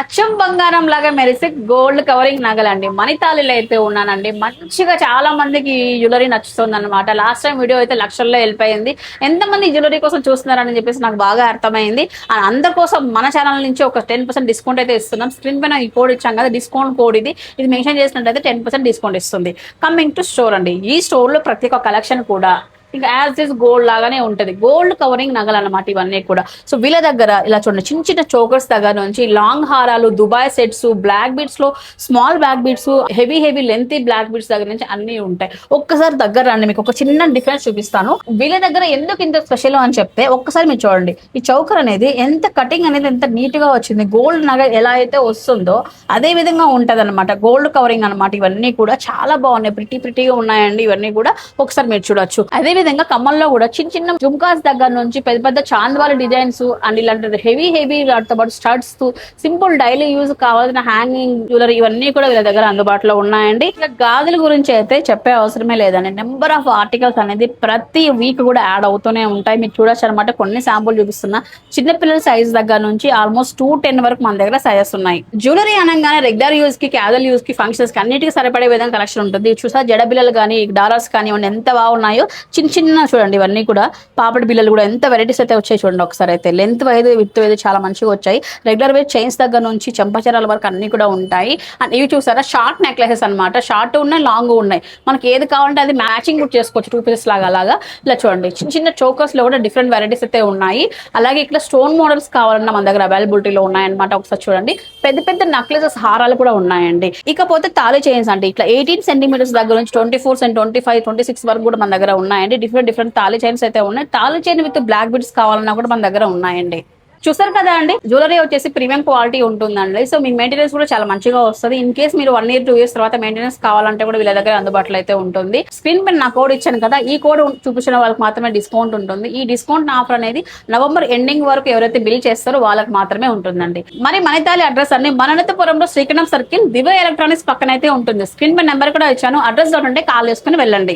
అచ్చం బంగారం లాగా మెరిసే గోల్డ్ కవరింగ్ నగలండి. మణితాళిలో అయితే ఉన్నానండి. మంచిగా చాలా మందికి ఈ జ్యువెలరీ నచ్చుతుంది అనమాట లాస్ట్ టైం వీడియో అయితే లక్షల్లో వెళ్ళిపోయింది ఎంతమంది జ్యువెలరీ కోసం చూస్తున్నారని చెప్పేసి నాకు బాగా అర్థమైంది. అండ్ అందరి కోసం మన ఛానల్ నుంచి ఒక టెన్ పర్సెంట్ డిస్కౌంట్ అయితే ఇస్తున్నాం. స్క్రీన్ పైన ఈ కోడ్ ఇచ్చాం కదా డిస్కౌంట్ కోడ్ ఇది. ఇది మెన్షన్ చేసినట్టయితే టెన్ పర్సెంట్ డిస్కౌంట్ ఇస్తుంది. కమింగ్ టు స్టోర్ అండి. ఈ స్టోర్లో ప్రతి ఒక్క కలెక్షన్ కూడా ఇంకా యాజ్ ఇస్ గోల్డ్ లాగానే ఉంటది. గోల్డ్ కవరింగ్ నగలు అన్నమాట ఇవన్నీ కూడా. సో వీళ్ళ దగ్గర ఇలా చూడండి చిన్న చిన్న చోకర్స్ దగ్గర నుంచి లాంగ్ హారాలు Dubai sets black బీట్స్లో small black beads heavy heavy lengthy black beads దగ్గర నుంచి అన్ని ఉంటాయి. ఒక్కసారి దగ్గర రండి మీకు ఒక చిన్న డిఫరెన్స్ చూపిస్తాను. వీళ్ళ దగ్గర ఎందుకు ఇంత స్పెషల్ అని చెప్తే ఒక్కసారి మీరు చూడండి. ఈ చౌకర్ అనేది ఎంత కటింగ్ అనేది ఎంత నీట్గా వచ్చింది గోల్డ్ నగ ఎలా అయితే వస్తుందో అదే విధంగా ఉంటది అనమాట గోల్డ్ కవరింగ్ అన్నమాట ఇవన్నీ కూడా చాలా బాగున్నాయి. ప్రిటీ ప్రిటీగా ఉన్నాయండి ఇవన్నీ కూడా. ఒకసారి మీరు చూడొచ్చు. అదే విధంగా కమ్మల్లో కూడా చిన్న చిన్న జుమ్కాస్ దగ్గర నుంచి పెద్ద పెద్ద చాంద్వాల డిజైన్స్ అండ్ ఇలాంటి హెవీ హెవీ వాటితో పాటు స్టడ్స్ సింపుల్ డైలీ యూజ్ కావాల్సిన హ్యాంగింగ్ జ్యువెలరీ ఇవన్నీ కూడా వీళ్ళ దగ్గర అందుబాటులో ఉన్నాయండి. ఇక గాజుల గురించి అయితే చెప్పే అవసరమే లేదండి. నెంబర్ ఆఫ్ ఆర్టికల్స్ అనేది ప్రతి వీక్ కూడా యాడ్ అవుతూనే ఉంటాయి. మీరు చూడొచ్చు అనమాట కొన్ని శాంపుల్ చూపిస్తున్నా. చిన్నపిల్లల సైజ్ దగ్గర నుంచి ఆల్మోస్ట్ టూ టెన్ వరకు మన దగ్గర సైజెస్ ఉన్నాయి. జ్యువెలరీ అనగానే రెగ్యులర్ యూస్కి క్యాజువల్ యూస్కి ఫంక్షన్స్కి అన్నిటికీ సరిపడే విధంగా కలెక్షన్ ఉంటుంది. చూసా జడ బిల్లలు కానీ డాలర్స్ కానివ్వండి ఎంత బాగున్నాయో చిన్న చిన్న చూడండి ఇవన్నీ కూడా పాపడి బిల్లలు కూడా ఎంత వెరైటీస్ అయితే వచ్చాయి చూడండి ఒకసారి అయితే. లెంత్ వైజ్ విత్ వైజ్ చాలా మంచిగా వచ్చాయి. రెగ్యులర్ వేర్ చైన్స్ దగ్గర నుంచి చెంపచరాల వరకు అన్ని కూడా ఉంటాయి. అండ్ ఇవి చూసారా షార్ట్ నెక్లెసెస్ అన్నమాట. షార్ట్ ఉన్నాయి లాంగ్ ఉన్నాయి. మనకి ఏది కావాలంటే అది మ్యాచింగ్ కూడా చేసుకోవచ్చు టూ పీసెస్ లాగా అలాగా. ఇలా చూడండి చిన్న చిన్న చోకర్స్లో కూడా డిఫరెంట్ వెరైటీస్ అయితే ఉన్నాయి. అలాగే ఇక్కడ స్టోన్ మోడల్స్ కావాలన్నా మన దగ్గర అవైలబిలిటీలో ఉన్నాయన్నమాట ఒకసారి చూడండి. పెద్ద పెద్ద నెక్లెసెస్ హారాలు కూడా ఉన్నాయండి. ఇకపోతే తాళి చైన్స్ అంటే ఇట్లా ఎయిటీన్ సెంటీమీటర్స్ దగ్గర నుంచి twenty four and twenty five twenty six వరకు కూడా మన దగ్గర ఉన్నాయండి. డిఫరెంట్ డిఫరెంట్ తాళి చైన్స్ అయితే ఉన్నాయి. తాళి చైన్ విత్ బ్లాక్ బిడ్స్ కావాలన్నా కూడా మన దగ్గర ఉన్నాయండి. చూసారు కదా అండి? జ్యువెలరీ వచ్చేసి ప్రీమియం క్వాలిటీ ఉంటుందండి. సో మీ మెయింటెనెన్స్ కూడా చాలా మంచిగా వస్తుంది. ఇన్ కేస్ మీరు వన్ ఇయర్ టూ ఇయర్స్ తర్వాత మెయింటెనెన్స్ కావాలంటే కూడా వీళ్ళ దగ్గర అందుబాటులో అయితే ఉంటుంది. స్క్రీన్ పైన నా కోడ్ ఇచ్చాను కదా. ఈ కోడ్ చూపించిన వాళ్ళకి మాత్రమే డిస్కౌంట్ ఉంటుంది. ఈ డిస్కౌంట్ ఆఫర్ అనేది నవంబర్ ఎండింగ్ వరకు ఎవరైతే బిల్ చేస్తారో వాళ్ళకి మాత్రమే ఉంటుందండి. మరి మణితాలి అడ్రస్ అన్ని మననతపురంలో శ్రీకణం సర్కిల్ దివ్య ఎలక్ట్రానిక్స్ పక్కన అయితే ఉంటుంది. స్క్రీన్ పైన నెంబర్ కూడా ఇచ్చాను. అడ్రస్ ఉంటే కాల్ చేసుకుని వెళ్ళండి.